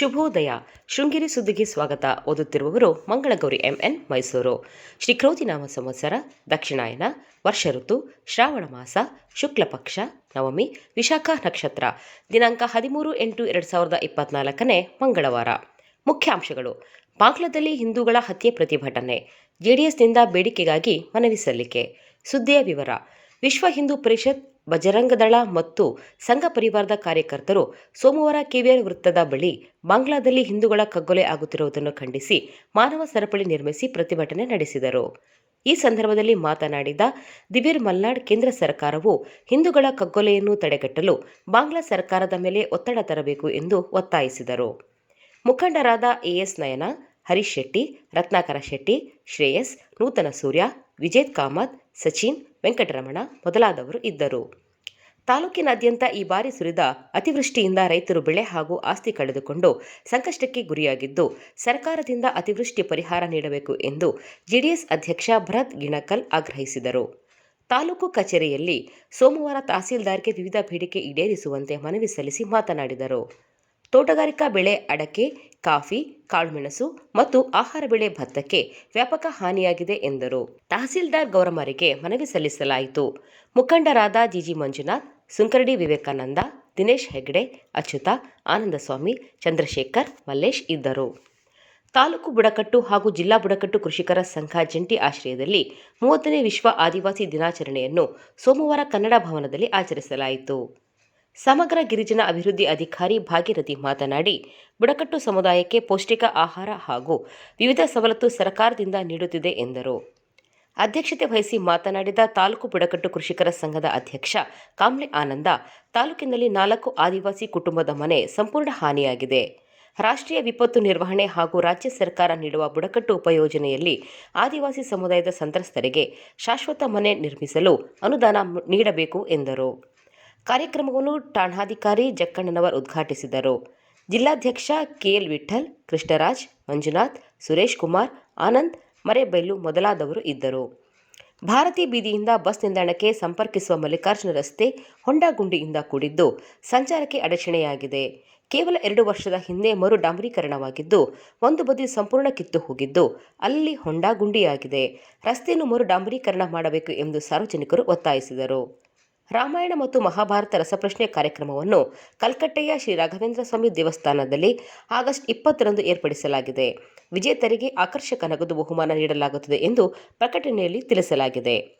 ಶುಭೋದಯ. ಶೃಂಗೇರಿ ಸುದ್ದಿಗೆ ಸ್ವಾಗತ. ಓದುತ್ತಿರುವವರು ಮಂಗಳಗೌರಿ ಎಂಎನ್ ಮೈಸೂರು. ಶ್ರೀ ಕ್ರೋಧಿನಾಮ ಸಂವತ್ಸರ, ದಕ್ಷಿಣಾಯನ, ವರ್ಷ ಋತು, ಶ್ರಾವಣ ಮಾಸ, ಶುಕ್ಲ ಪಕ್ಷ, ನವಮಿ, ವಿಶಾಖ ನಕ್ಷತ್ರ. ದಿನಾಂಕ ಹದಿಮೂರು ಎಂಟು ಎರಡು ಸಾವಿರದ ಇಪ್ಪತ್ನಾಲ್ಕನೇ ಮಂಗಳವಾರ. ಮುಖ್ಯಾಂಶಗಳು. ಬಾಂಗ್ಲಾದಲ್ಲಿ ಹಿಂದೂಗಳ ಹತ್ಯೆ ಪ್ರತಿಭಟನೆ. ಜೆಡಿಎಸ್ನಿಂದ ಬೇಡಿಕೆಗಾಗಿ ಮನವಿ ಸಲ್ಲಿಕೆ. ಸುದ್ದಿಯ ವಿವರ. ವಿಶ್ವ ಹಿಂದೂ ಪರಿಷತ್ ಬಜರಂಗದಳ ಮತ್ತು ಸಂಘ ಪರಿವಾರದ ಕಾರ್ಯಕರ್ತರು ಸೋಮವಾರ ಕೆವಿಆರ್ ವೃತ್ತದ ಬಳಿ ಬಾಂಗ್ಲಾದಲ್ಲಿ ಹಿಂದೂಗಳ ಕಗ್ಗೊಲೆ ಆಗುತ್ತಿರುವುದನ್ನು ಖಂಡಿಸಿ ಮಾನವ ಸರಪಳಿ ನಿರ್ಮಿಸಿ ಪ್ರತಿಭಟನೆ ನಡೆಸಿದರು. ಈ ಸಂದರ್ಭದಲ್ಲಿ ಮಾತನಾಡಿದ ದಿವಿರ್ ಮಲ್ನಾಡ್, ಕೇಂದ್ರ ಸರ್ಕಾರವು ಹಿಂದೂಗಳ ಕಗ್ಗೊಲೆಯನ್ನು ತಡೆಗಟ್ಟಲು ಬಾಂಗ್ಲಾ ಸರ್ಕಾರದ ಮೇಲೆ ಒತ್ತಡ ತರಬೇಕು ಎಂದು ಒತ್ತಾಯಿಸಿದರು. ಮುಖಂಡರಾದ ಎಎಸ್ ನಯನ, ಹರೀಶ್ ಶೆಟ್ಟಿ, ರತ್ನಾಕರ ಶೆಟ್ಟಿ, ಶ್ರೇಯಸ್, ನೂತನ ಸೂರ್ಯ ವಿಜೇತ್ ಕಾಮತ್, ಸಚಿನ್, ವೆಂಕಟರಮಣ ಮೊದಲಾದವರು ಇದ್ದರು. ತಾಲೂಕಿನಾದ್ಯಂತ ಈ ಬಾರಿ ಸುರಿದ ಅತಿವೃಷ್ಟಿಯಿಂದ ರೈತರು ಬೆಳೆ ಹಾಗೂ ಆಸ್ತಿ ಕಳೆದುಕೊಂಡು ಸಂಕಷ್ಟಕ್ಕೆ ಗುರಿಯಾಗಿದ್ದು, ಸರ್ಕಾರದಿಂದ ಅತಿವೃಷ್ಟಿ ಪರಿಹಾರ ನೀಡಬೇಕು ಎಂದು ಜೆಡಿಎಸ್ ಅಧ್ಯಕ್ಷ ಭರತ್ ಗಿಣಕಲ್ ಆಗ್ರಹಿಸಿದರು. ತಾಲೂಕು ಕಚೇರಿಯಲ್ಲಿ ಸೋಮವಾರ ತಹಸೀಲ್ದಾರ್ಗೆ ವಿವಿಧ ಬೇಡಿಕೆ ಈಡೇರಿಸುವಂತೆ ಮನವಿ ಸಲ್ಲಿಸಿ ಮಾತನಾಡಿದರು. ತೋಟಗಾರಿಕಾ ಬೆಳೆ ಅಡಕೆ, ಕಾಫಿ, ಕಾಳುಮೆಣಸು ಮತ್ತು ಆಹಾರ ಬೆಳೆ ಭತ್ತಕ್ಕೆ ವ್ಯಾಪಕ ಹಾನಿಯಾಗಿದೆ ಎಂದರು. ತಹಸೀಲ್ದಾರ್ ಗೌರಮರಿಗೆ ಮನವಿ ಸಲ್ಲಿಸಲಾಯಿತು. ಮುಖಂಡರಾದ ಜಿಜಿ ಮಂಜುನಾಥ್, ಸುಂಕರಡಿ ವಿವೇಕಾನಂದ, ದಿನೇಶ್ ಹೆಗ್ಡೆ, ಅಚ್ಯುತ, ಆನಂದಸ್ವಾಮಿ, ಚಂದ್ರಶೇಖರ್, ಮಲ್ಲೇಶ್ ಇದ್ದರು. ತಾಲೂಕು ಬುಡಕಟ್ಟು ಹಾಗೂ ಜಿಲ್ಲಾ ಬುಡಕಟ್ಟು ಕೃಷಿಕರ ಸಂಘ ಜಂಟಿ ಆಶ್ರಯದಲ್ಲಿ ಮೂವತ್ತನೇ ವಿಶ್ವ ಆದಿವಾಸಿ ದಿನಾಚರಣೆಯನ್ನು ಸೋಮವಾರ ಕನ್ನಡ ಭವನದಲ್ಲಿ ಆಚರಿಸಲಾಯಿತು. ಸಮಗ್ರ ಗಿರಿಜನ ಅಭಿವೃದ್ಧಿ ಅಧಿಕಾರಿ ಭಾಗೀರಥಿ ಮಾತನಾಡಿ, ಬುಡಕಟ್ಟು ಸಮುದಾಯಕ್ಕೆ ಪೌಷ್ಟಿಕ ಆಹಾರ ಹಾಗೂ ವಿವಿಧ ಸವಲತ್ತು ಸರ್ಕಾರದಿಂದ ನೀಡುತ್ತಿದೆ ಎಂದರು. ಅಧ್ಯಕ್ಷತೆ ವಹಿಸಿ ಮಾತನಾಡಿದ ತಾಲೂಕು ಬುಡಕಟ್ಟು ಕೃಷಿಕರ ಸಂಘದ ಅಧ್ಯಕ್ಷ ಕಾಮ್ಲೆ ಆನಂದ, ತಾಲೂಕಿನಲ್ಲಿ ನಾಲ್ಕು ಆದಿವಾಸಿ ಕುಟುಂಬದ ಮನೆ ಸಂಪೂರ್ಣ ಹಾನಿಯಾಗಿದೆ. ರಾಷ್ಟ್ರೀಯ ವಿಪತ್ತು ನಿರ್ವಹಣೆ ಹಾಗೂ ರಾಜ್ಯ ಸರ್ಕಾರ ನೀಡುವ ಬುಡಕಟ್ಟು ಉಪಯೋಜನೆಯಲ್ಲಿ ಆದಿವಾಸಿ ಸಮುದಾಯದ ಸಂತ್ರಸ್ತರಿಗೆ ಶಾಶ್ವತ ಮನೆ ನಿರ್ಮಿಸಲು ಅನುದಾನ ನೀಡಬೇಕು ಎಂದರು. ಕಾರ್ಯಕ್ರಮವನ್ನು ಠಾಣಾಧಿಕಾರಿ ಜಕ್ಕಣ್ಣನವರ್ ಉದ್ಘಾಟಿಸಿದರು. ಜಿಲ್ಲಾಧ್ಯಕ್ಷ ಕೆಎಲ್ ವಿಠಲ್ ಕೃಷ್ಣರಾಜ್, ಮಂಜುನಾಥ್, ಸುರೇಶ್ ಕುಮಾರ್, ಆನಂದ್ ಮರೇಬೈಲು ಮೊದಲಾದವರು ಇದ್ದರು. ಭಾರತಿ ಬೀದಿಯಿಂದ ಬಸ್ ನಿಲ್ದಾಣಕ್ಕೆ ಸಂಪರ್ಕಿಸುವ ಮಲ್ಲಿಕಾರ್ಜುನ ರಸ್ತೆ ಹೊಂಡಗುಂಡಿಯಿಂದ ಕೂಡಿದ್ದು ಸಂಚಾರಕ್ಕೆ ಅಡಚಣೆಯಾಗಿದೆ. ಕೇವಲ ಎರಡು ವರ್ಷದ ಹಿಂದೆ ಮರು ಡಾಂಬರೀಕರಣವಾಗಿದ್ದು, ಒಂದು ಬದಿ ಸಂಪೂರ್ಣ ಕಿತ್ತು ಹೋಗಿದ್ದು, ಅಲ್ಲಿ ಹೊಂಡಗುಂಡಿಯಾಗಿದೆ. ರಸ್ತೆಯನ್ನು ಮರು ಡಾಂಬರೀಕರಣ ಮಾಡಬೇಕು ಎಂದು ಸಾರ್ವಜನಿಕರು ಒತ್ತಾಯಿಸಿದರು. ರಾಮಾಯಣ ಮತ್ತು ಮಹಾಭಾರತ ರಸಪ್ರಶ್ನೆ ಕಾರ್ಯಕ್ರಮವನ್ನು ಕಲ್ಕಟ್ಟೆಯ ಶ್ರೀ ರಾಘವೇಂದ್ರ ಸ್ವಾಮಿ ದೇವಸ್ಥಾನದಲ್ಲಿ ಆಗಸ್ಟ್ ಇಪ್ಪತ್ತರಂದು ಏರ್ಪಡಿಸಲಾಗಿದೆ. ವಿಜೇತರಿಗೆ ಆಕರ್ಷಕ ನಗದು ಬಹುಮಾನ ನೀಡಲಾಗುತ್ತದೆ ಎಂದು ಪ್ರಕಟಣೆಯಲ್ಲಿ ತಿಳಿಸಲಾಗಿದೆ.